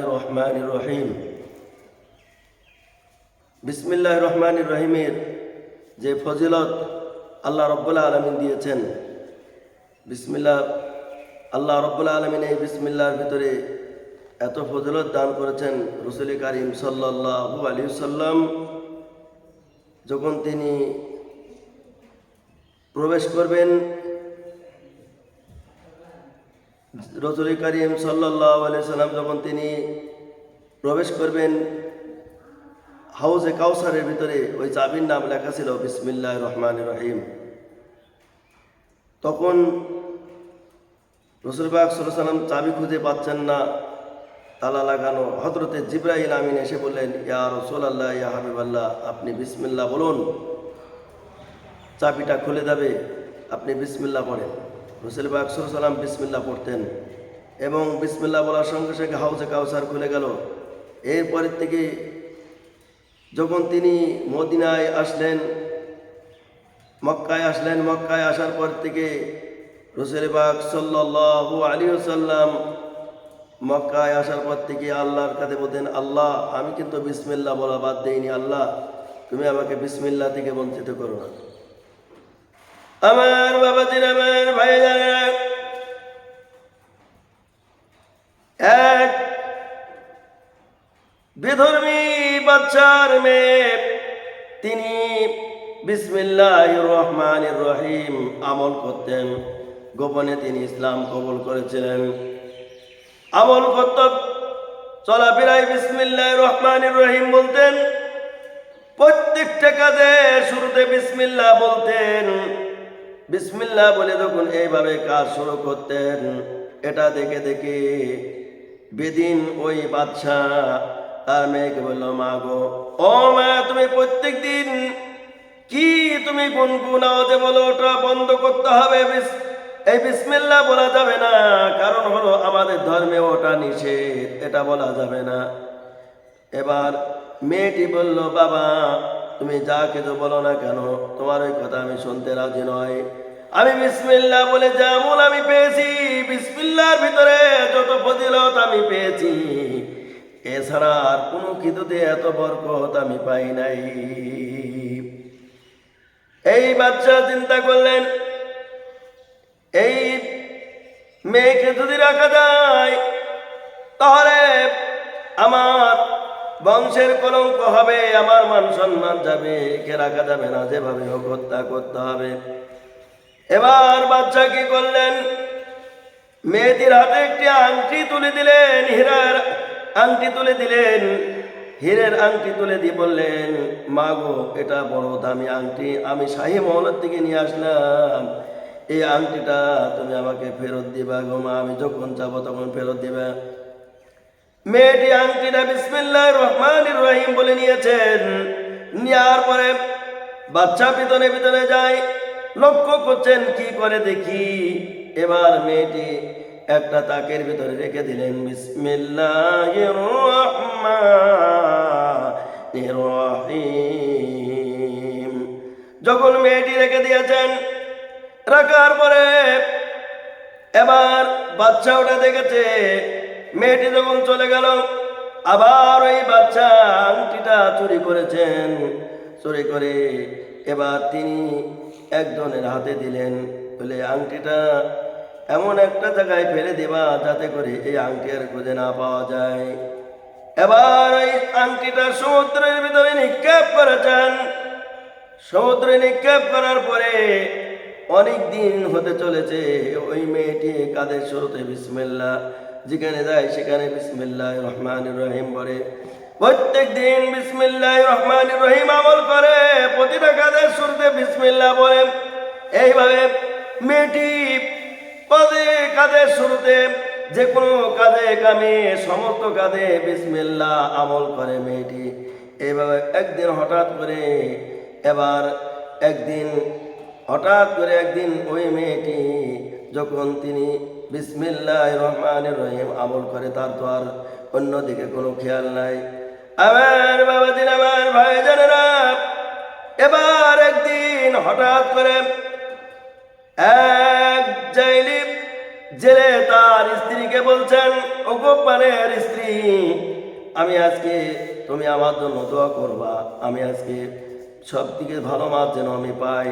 রহমান রহিম বিসমিল্লাহ রহমান রহিমের যে ফজিলত আল্লাহ রব্বুল্লাহ আলমিন দিয়েছেন। বিসমিল্লাহ, আল্লাহ রব্বুল্লাহ আলমিন এই বিসমিল্লার ভিতরে এত ফজিলত দান করেছেন রসুল করিম সাল্লাহু আলী সাল্লাম যখন তিনি প্রবেশ করবেন রসুল করিম সাল্লাহ সাল্লাম যখন তিনি প্রবেশ করবেন, হাউজে কাউসারের ভিতরে ওই চাবির নাম লেখা ছিল বিসমিল্লাহ রহমান রহিম। তখন রসুলবাগ সাল্লাম চাবি খুঁজে পাচ্ছেন না, তালা লাগানো। হজরতে জিব্রাহিল আমিন এসে বললেন, ইয়া রসুল আল্লাহ ইয়া হাবিব আল্লাহ আপনি বিসমিল্লা বলুন। চাবিটা খুলে যাবে, আপনি বিসমিল্লা পড়েন। রসুল বাকসুর সালাম বিসমিল্লা পড়তেন এবং বিসমিল্লা বলার সঙ্গে সঙ্গে হাউসে কাউসার খুলে গেল। এরপরের থেকে যখন তিনি মদিনায় আসলেন, মক্কায় আসলেন, মক্কায় আসার পর থেকে রসুল বাগ সাল্লু আলী সাল্লাম মক্কায় আসার পর থেকে আল্লাহর কাছে বলতেন, আল্লাহ, আমি কিন্তু বিসমিল্লা বলা বাদ দেইনি, আল্লাহ, তুমি আমাকে বিসমিল্লা থেকে বঞ্চিত করো না। আমার বাবাজির, আমার ভাই এক বিধর্মী বাচ্চার মেয়ে, তিনি বিসমিল্লাহ রহমান রহিম আমল করতেন। গোপনে তিনি ইসলাম কবল করেছিলেন। আমল করত, চলাফেরায় বিসমিল্লাহ রহমান রহিম বলতেন। প্রত্যেকটা কাজে শুরুতে বিসমিল্লাহ বলতেন। বিসমিল্লাহ বলে যখন এইভাবে কাজ শুরু করতেন, এটা দেখে দেখে বেদিন ওই বাদশাহ তার মেয়েকে বলল, মা গো, ও মা, তুমি প্রত্যেক দিন কি তুমি গুনগুন আওয়াজে বলো, ওটা বন্ধ করতে হবে এই বিসমিল্লাহ বলা যাবে না, কারণ হলো আমাদের ধর্মে ওটা নিষেধ, এটা বলা যাবে না। এবার মেয়েটি বলল, বাবা তুমি যা কিছু বলো না কেন, তোমার ওই কথা আমি শুনতে রাজি নয় আমি বিসমিল্লা বলে যেমন আমি পেয়েছি বিসমিল্লার ভিতরে যত ফজিলত আমি পেয়েছি। এছাড়া আর কোনো কিছুতে এত বরকত আমি পাই নাই। এই বাচ্চা চিন্তা করলেন, এই মেয়েকে যদি রাখা যায়, তাহলে আমার বংশের কলঙ্ক হবে, আমার মান সম্মান যাবে কে রাখা যাবে না, যেভাবে হোক হত্যা করতে হবে। এবার বাচ্চা কি করলেন? মেয়েটির হাতে একটি আংটি তুলে দিলেন, হীরার আংটি তুলে দিলেন, হীরের আংটি তুলে দিয়ে বললেন, মা গো, এটা বড় দামি আংটি, আমি শাহী মহলের থেকে নিয়ে আসলাম। এই আংটিটা তুমি আমাকে ফেরত দিবা গো মা, আমি যখন যাব তখন ফেরত দিবা। মেয়েটি আংটিটা বিসমিল্লাহ রহমান রহিম বলে নিয়েছেন। নেওয়ার পরে বাচ্চা পিতনে পিতনে যায়, লক্ষ্য করছেন, কি করে দেখি? এবার মেয়েটি একটা তাকের ভিতরে রেখে দিলেন, বিসমিল্লাহ যখন মেয়েটি রেখে দিয়েছেন, রাখার পরে এবার বাচ্চা ওটা দেখেছে মেয়েটি যখন চলে গেল, আবার ওই বাচ্চা আংটিটা চুরি করেছেন। চুরি করে এবার তিনি একজনের হাতে দিলেন, বলে, আংটিটা এমন একটা জায়গায় ফেলে দেবা যাতে করে এই আংটি আর খুঁজে না পাওয়া যায়। এবার এই আংটিটা সমুদ্রের ভিতরে নিক্ষেপ করেছেন। সমুদ্রে নিক্ষেপ করার পরে অনেক দিন হতে চলেছে, ওই মেয়েটি কাদের শুরুতে বিসমিল্লা যেখানে যায় সেখানে বিসমিল্লাহ রহমান রহিম বলে। প্রত্যেক দিন বিসমিল্লাহ রহমান রহিম আমল করে প্রতিটা কাদের শুরুতে বিসমিল্লা বলে। এইভাবে মেয়েটি পদে কাদের শুরুতে যে কোনো কাজে কামে, সমস্ত কাজে বিসমিল্লা আমল করে মেয়েটি। এইভাবে একদিন হঠাৎ করে এবার একদিন, হঠাৎ করে একদিন ওই মেয়েটি যখন তিনি বিসমিল্লাহ রহমান রহিম। আমল করে তার তো আর অন্যদিকে কোনো খেয়াল নাই। আমার বাবা দিন আমার ভাই জানেরা এবার একদিন হঠাৎ করে এক জাইলি জেলে তার স্ত্রীকে বলছেন ও গোপানের স্ত্রী, আমি আজকে তুমি আমার জন্য দোয়া করবা। আমি আজকে সব থেকে ভালো মাছ যেন আমি পাই।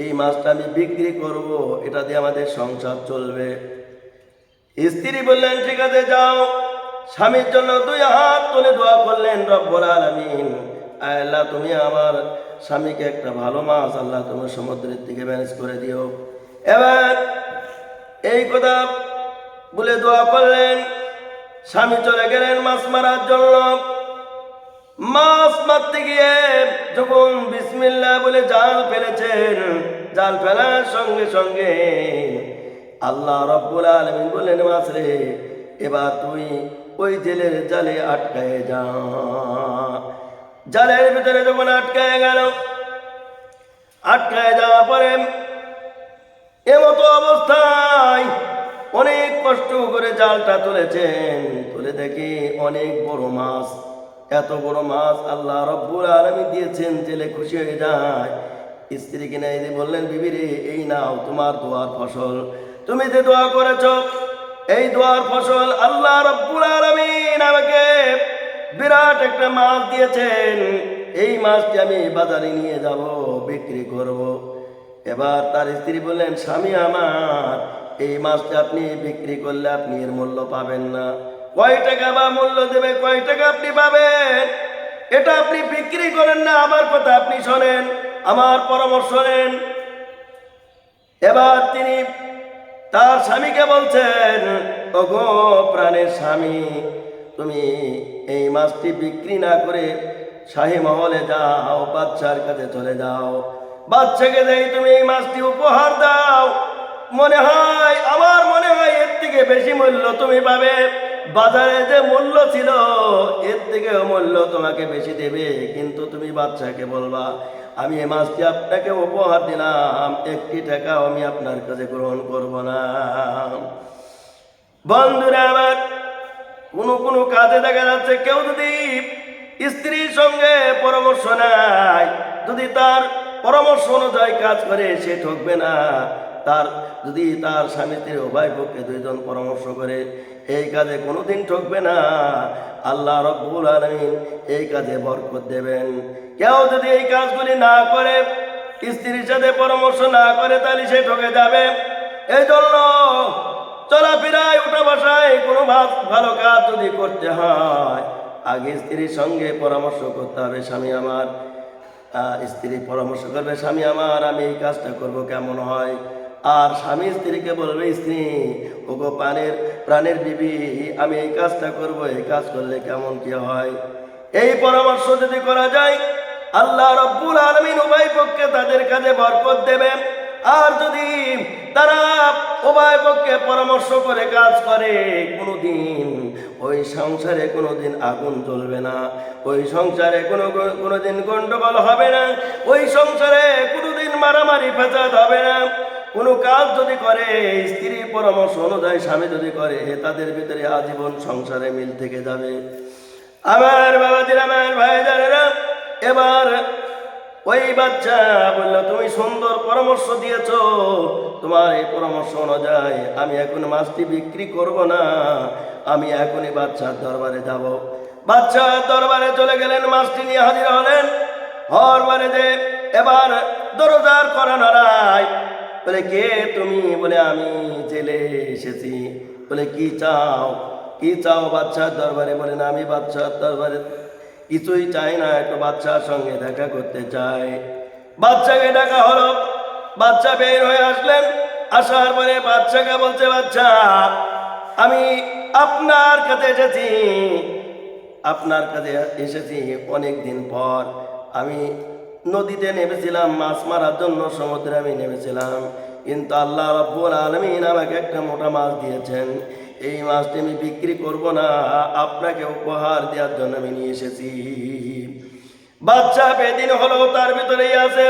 এই মাছটা আমি বিক্রি করব। এটা দিয়ে আমাদের সংসার চলবে। স্ত্রী বললেন, ঠিক আছে, যাও। স্বামীর জন্য দুই হাত তুলে দোয়া করলেন, রব্বুল আলামিন, আল্লাহ তুমি আমার স্বামীকে একটা ভালো মাছ আল্লাহ তুমি সমুদ্রের দিকে ম্যানেজ করে দিও। এবার এই কথা বলে দোয়া করলেন। স্বামী চলে গেলেন মাছ মারার জন্য। মাছ মারতে গিয়ে যখন বিসমিল্লাহ বলে জাল ফেলেছেন, জাল ফেলার সঙ্গে সঙ্গে আল্লাহ রব্বুল আলমিন বললেন মাছ রে এবার তুই ওই জেলের জালে আটকায় যা। জালের ভিতরে যখন আটকায় গেল, আটকায় যাওয়ার পরে এমতো অবস্থায় অনেক কষ্ট করে জালটা তুলেছেন। তুলে দেখি অনেক বড় মাছ, এত বড় মাছ আল্লাহ রব্বুল আলমী দিয়েছেন, জেলে খুশি হয়ে যায়। স্ত্রীকে নাই বললেন বিবি রে এই নাও তোমার দোয়ার ফসল। তুমি যে দোয়া করেছ, এই দোয়ার ফসল আল্লাহ রব্বুল আলমিন আমাকে বিরাট একটা মাছ দিয়েছেন। এই মাছটি আমি বাজারে নিয়ে যাব, বিক্রি করব। এবার তার স্ত্রী বললেন, স্বামী আমার, এই মাছটা আপনি বিক্রি করলে আপনি এর মূল্য পাবেন না। কয় টাকা বা মূল্য দেবে, কয় টাকা আপনি পাবেন? এটা আপনি বিক্রি করেন না, আমার কথা আপনি শোনেন, আমার পরামর্শ নেন। এবার তিনি তার স্বামীকে বলছেন, ওগো প্রাণের স্বামী, তুমি এই মাছটি বিক্রি না করে শাহী মহলে যাও বাচ্চার কাছে চলে যাও। বাচ্চাকে দেই তুমি এই মাছটি উপহার দাও, মনে হয়, আমার মনে হয় এর থেকে বেশি মূল্য তুমি পাবে। বাজারে যে মূল্য ছিল, এর থেকে মূল্য তোমাকে বেশি দেবে। কিন্তু তুমি বাচ্চাকে বলবা আমি এ মাসটি আপনাকে উপহার দিলাম। একটি টাকাও আমি আপনার কাছে গ্রহণ করব না। বন্ধুরা আমার, কোনো কোনো কাজে দেখা যাচ্ছে কেউ যদি স্ত্রীর সঙ্গে পরামর্শ নেয়, যদি তার পরামর্শ অনুযায়ী কাজ করে, সে ঠকবে না। তার যদি তার স্বামী স্ত্রী উভয় পক্ষে দুইজন পরামর্শ করে, এই কাজে কোনোদিন ঠকবে না। আল্লাহ রব্বুল আলমিন এই কাজে বরকত দেবেন। কেউ যদি এই কাজগুলি না করে, স্ত্রীর সাথে পরামর্শ না করে, তাহলে সে ঠকে যাবে। এই জন্য চলাফেরায়, উঠা বসায়, কোনো ভালো কাজ যদি করতে হয়, আগে স্ত্রীর সঙ্গে পরামর্শ করতে হবে, স্বামী আমার। স্ত্রী পরামর্শ করবে, স্বামী আমার, আমি এই কাজটা করব, কেমন হয়? আর স্বামী স্ত্রীকে বলবে, স্ত্রী, ওগো প্রাণের প্রাণের বিবি, আমি এই কাজটা করব, এই কাজ করলে কেমন কি হয়? এই পরামর্শ যদি করা যায়, আল্লাহ রব্বুল আলমিন উভয় পক্ষে তাদের কাজে বরকত দেবেন। আর যদি তারা উভয় পক্ষে পরামর্শ করে কাজ করে, কোনোদিন ওই সংসারে কোনোদিন আগুন জ্বলবে না, ওই সংসারে কোনো, কোনোদিন গন্ডগোল হবে না, ওই সংসারে কোনোদিন মারামারি ফেসাদ হবে না। কোনো কাজ যদি করে স্ত্রীর পরামর্শ অনুযায়ী স্বামী যদি করে, তাদের ভিতরে আজীবন সংসারে মিল থেকে যাবে। আমার বাবা বাবাজির, আমার ভাইজানেরা, এবার ওই বাচ্চা বলল, তুমি সুন্দর পরামর্শ দিয়েছ। তোমার এই পরামর্শ অনুযায়ী আমি এখন মাছটি বিক্রি করব না। আমি এখনই বাচ্চার দরবারে যাব। বাচ্চার দরবারে চলে গেলেন, মাছটি নিয়ে হাজির হলেন। হওয়ার পরে যে এবার দরজার করা বলে, কে তুমি? বলে, আমি জেলে এসেছি। বলে, কি চাও? কি চাও বাচ্চার দরবারে? বলে, না, আমি বাচ্চার দরবারে কিছুই চাই না, একটু বাচ্চার সঙ্গে দেখা করতে চাই। বাচ্চাকে ডাকা হলো। বাচ্চা বের হয়ে আসলেন। আসার পরে বাচ্চাকে বলছে বাচ্চা আমি আপনার কাছে এসেছি। আপনার কাছে এসেছি অনেক দিন পর। আমি নদীতে নেমেছিলাম, মাছ মারার জন্য সমুদ্রে আমি নেমেছিলাম। কিন্তু আল্লাহ রব্বুল আলমিন আমাকে একটা মোটা মাছ দিয়েছেন। এই মাছটি আমি বিক্রি করব না, আপনাকে উপহার দেওয়ার জন্য আমি নিয়ে এসেছি। বাচ্চা বেদিন হলেও তার ভিতরেই আছে।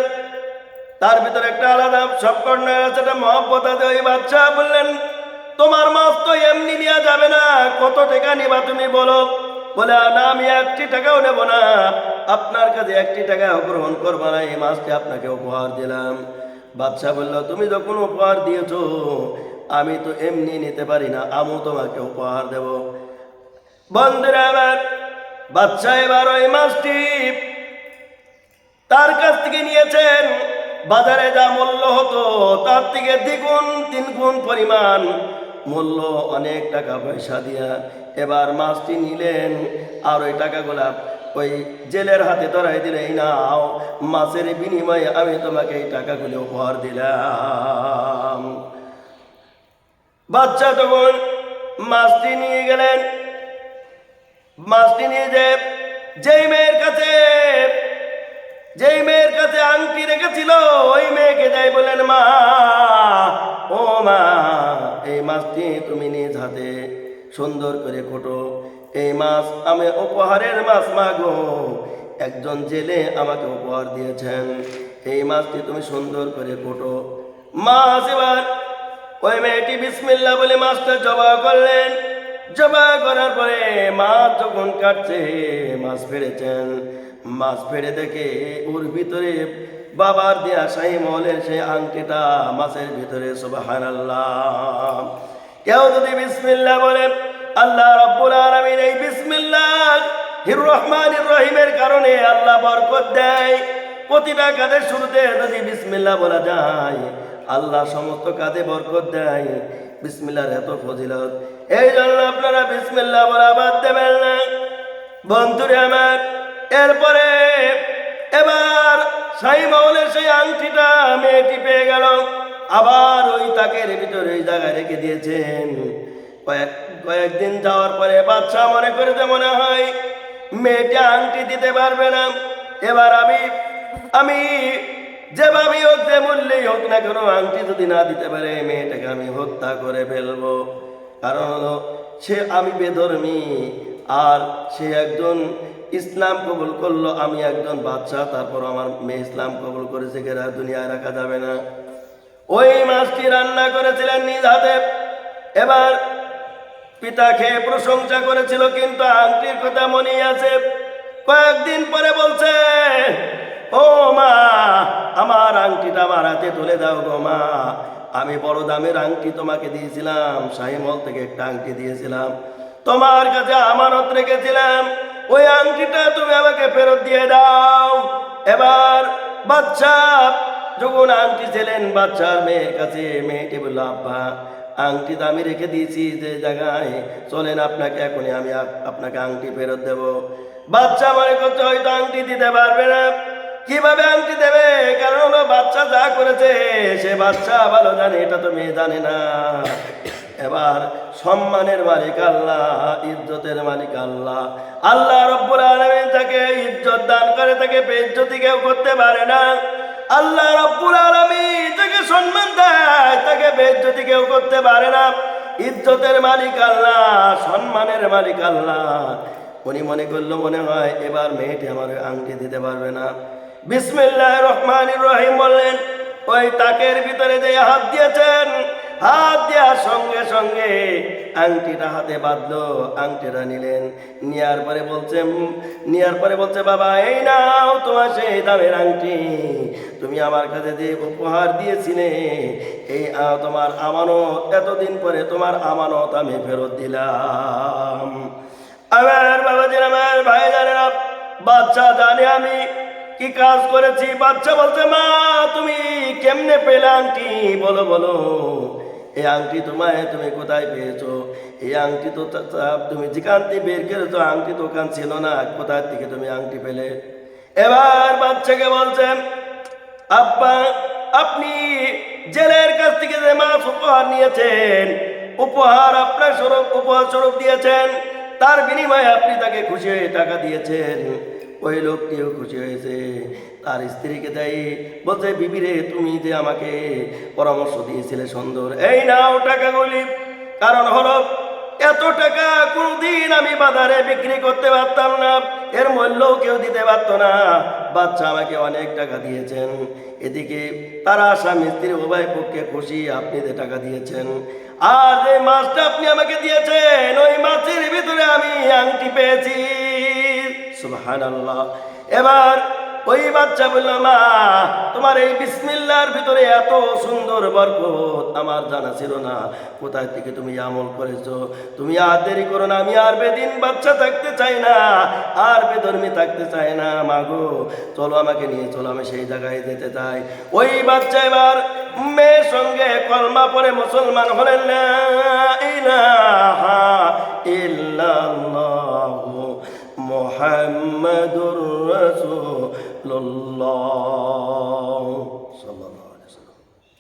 তার ভিতরে একটা আলাদা সবকর্ণ আছে একটা মহব্বত আছে। ওই বাচ্চা বললেন, তোমার মাছ তো এমনি নেওয়া যাবে না, কত টাকা নিবা তুমি বলো? বলে, না, আমি একটি টাকাও নেব না। আপনার কাছে একটি টাকা গ্রহণ করব না, এই মাছটি আপনাকে উপহার দিলাম। বাচ্চা বলল, তুমি যখন উপহার দিয়েছ, আমি তো এমনি নিতে পারি না, আমিও তোমাকে উপহার দেব। বন্ধুরা আমার বাচ্চা এবার ওই মাছটি তার কাছ থেকে নিয়েছেন। বাজারে যা মূল্য হতো, তার থেকে দ্বিগুণ তিন গুণ পরিমাণ মূল্য, অনেক টাকা পয়সা দিয়া এবার মাছটি নিলেন। আর ওই টাকাগুলা ওই জেলের হাতে ধরাই দিলে নাও। মাছের বিনিময়ে আমি তোমাকে এই টাকাগুলো উপহার দিলাম। বাচ্চা তখন মাছটি নিয়ে গেলেন। মাছটি নিয়ে যে যেই মেয়ের কাছে, যেই মেয়ের কাছে আংটি রেখেছিল, ওই মেয়েকে যাই বলেন মা, ও মা, এই মাছটি তুমি নিজ হাতে সুন্দর করে কোটো এই মাছ আমি উপহারের মাছ, মাগো। একজন জেলে আমাকে উপহার দিয়েছেন। এই মাছটি তুমি সুন্দর করে কোটো। মাছ এবার ওই মেয়েটি বিসমিল্লা বলে মাছটা জবা করলেন। জবা করার পরে মাছ যখন কাটছে, মাছ ফেড়েছেন। মাছ ফেড়ে দেখে ওর ভিতরে বাবার দেয়া শাহী মহলের সেই আংটিটা মাছের ভিতরে আল্লাহ কেউ যদি বিসমিল্লা বলে আল্লাহ রব্বুল আলমিন এই বিসমিল্লাহ হির রহমান রহিমের কারণে আল্লাহ বরকত দেয়। প্রতিটা কাজের শুরুতে যদি বিসমিল্লা বলা যায়, আল্লাহ সমস্ত কাজে বরকত দেয়। বিসমিল্লার এত ফজিলত। এই জন্য আপনারা বিসমিল্লা বলা বাদ দেবেন না। বন্ধুরে আমার, এরপরে এবার সাই মহলের সেই আংটিটা মেয়েটি পেয়ে গেল। আবার ওই তাকের ভিতরে ওই জায়গায় রেখে দিয়েছেন। কয়েক কয়েকদিন যাওয়ার পরে বাচ্চা মনে করে মনে হয় মেয়েটা আংটি দিতে পারবে না। এবার আমি আমি যেভাবেই হোক, যে মূল্যেই হোক না কেন আংটি যদি না দিতে পারে মেয়েটাকে আমি হত্যা করে ফেলব। কারণ হলো, সে আমি বেধর্মী, আর সে একজন ইসলাম কবুল করল, আমি একজন বাচ্চা, তারপর আমার মেয়ে ইসলাম কবুল করেছে গেরা দুনিয়ায় রাখা যাবে না। ওই মাছটি রান্না করেছিলেন নিজ হাতে। এবার পিতা খেয়ে প্রশংসা করেছিল, কিন্তু আংটির কথা মনে আছে। কয়েকদিন পরে বলছে, ও মা, আমার আংটিটা আমার হাতে তুলে দাও গো মা। আমি বড় দামের আংটি তোমাকে দিয়েছিলাম শাহিমল থেকে একটা আংটি দিয়েছিলাম। তোমার কাছে আমানত রেখেছিলাম। ওই আংটিটা তুমি আমাকে ফেরত দিয়ে দাও। এবার বাচ্চা যখন আংটি ছিলেন বাচ্চার মেয়ের কাছে, মেয়েটি বলল, আব্বা আংটি তো আমি রেখে দিয়েছি যে জায়গায়। চলেন আপনাকে এখনই আমি আপনাকে আংটি ফেরত দেব। বাচ্চা মনে করছে হয়তো আংটি দিতে পারবে না। কীভাবে আংটি দেবে? কারণ হলো বাচ্চা যা করেছে, সে বাচ্চা ভালো জানে, এটা তো মেয়ে জানে না। এবার সম্মানের মালিক আল্লাহ, ইজ্জতের মালিক আল্লাহ। আল্লাহ রব্বুল আলমিন তাকে ইজ্জত দান করে, তাকে বেজ্জতি কেউ করতে পারে না। আল্লাহ রব্বুল আলমিন তাকে সম্মান দেয়, তাকে বেজ্জতি কেউ করতে পারে না। ইজ্জতের মালিক আল্লাহ, সম্মানের মালিক আল্লাহ। উনি মনে করল, মনে হয় এবার মেয়েটি আমার আংটি দিতে পারবে না। বিসমিল্লাহ রহমান রহিম বললেন, ওই তাকের ভিতরে যে হাত দিয়েছেন, হাত দেওয়ার সঙ্গে সঙ্গে আংটিটা হাতে বাঁধলো, আংটিটা নিলেন। নেওয়ার পরে বলছে নেওয়ার পরে বলছে, বাবা, এই নাও তোমার সেই দামের আংটি। তুমি আমার কাছে যে উপহার দিয়েছিলে, এই তোমার আমানত। এতদিন পরে তোমার আমানত আমি ফেরত দিলাম। আমার বাবা বাবাজির, আমার ভাই জানে না বাচ্চা জানে আমি কি কাজ করেছি। বাচ্চা বলছে, মা, তুমি কেমনে পেলে আংটি? বলো বলো। এই আংটি তোমায় তুমি কোথায় পেয়েছ? এই আংটি তো তুমি যেখান থেকে বের করেছ, আংটি ওখান ছিল না। কোথায় থেকে তুমি আংটি পেলে? এবার বাচ্চাকে বলছেন আব্বা, আপনি জেলের কাছ থেকে যে মাছ উপহার নিয়েছেন, উপহার আপনার স্বরূপ, উপহার স্বরূপ দিয়েছেন, তার বিনিময়ে আপনি তাকে খুশি হয়ে টাকা দিয়েছেন। ওই লোকটিও খুশি হয়েছে। তার স্ত্রীকে দেয়, বলছে বিবিরে তুমি যে আমাকে পরামর্শ দিয়েছিলে সুন্দর, এই নাও টাকাগুলি। কারণ হলো, এত টাকা কোনদিন আমি বাজারে বিক্রি করতে পারতাম না। এর মূল্যও কেউ দিতে পারতো না। বাচ্চা আমাকে অনেক টাকা দিয়েছেন। এদিকে তারা স্বামী স্ত্রী উভয় পক্ষে খুশি, আপনি যে টাকা দিয়েছেন। আর যে মাছটা আপনি আমাকে দিয়েছেন, ওই মাছের ভিতরে আমি আংটি পেয়েছি। সুবহানাল্লাহ। এবার ওই বাচ্চা বলল, মা, তোমার এই বিসমিল্লার ভিতরে এত সুন্দর বরকত আমার জানা ছিল না। কোথায় থেকে তুমি আমল করেছ? তুমি আর দেরি করো না, আমি আর বেদিন বাচ্চা থাকতে চাই না, আর বেধর্মী থাকতে চাই না। মাগো চলো আমাকে নিয়ে, চলো, আমি সেই জায়গায় যেতে চাই। ওই বাচ্চা এবার মেয়ের সঙ্গে কলমা পরে মুসলমান হলেন না ইলাহা ইল্লাল্লাহু মুহাম্মাদুর الله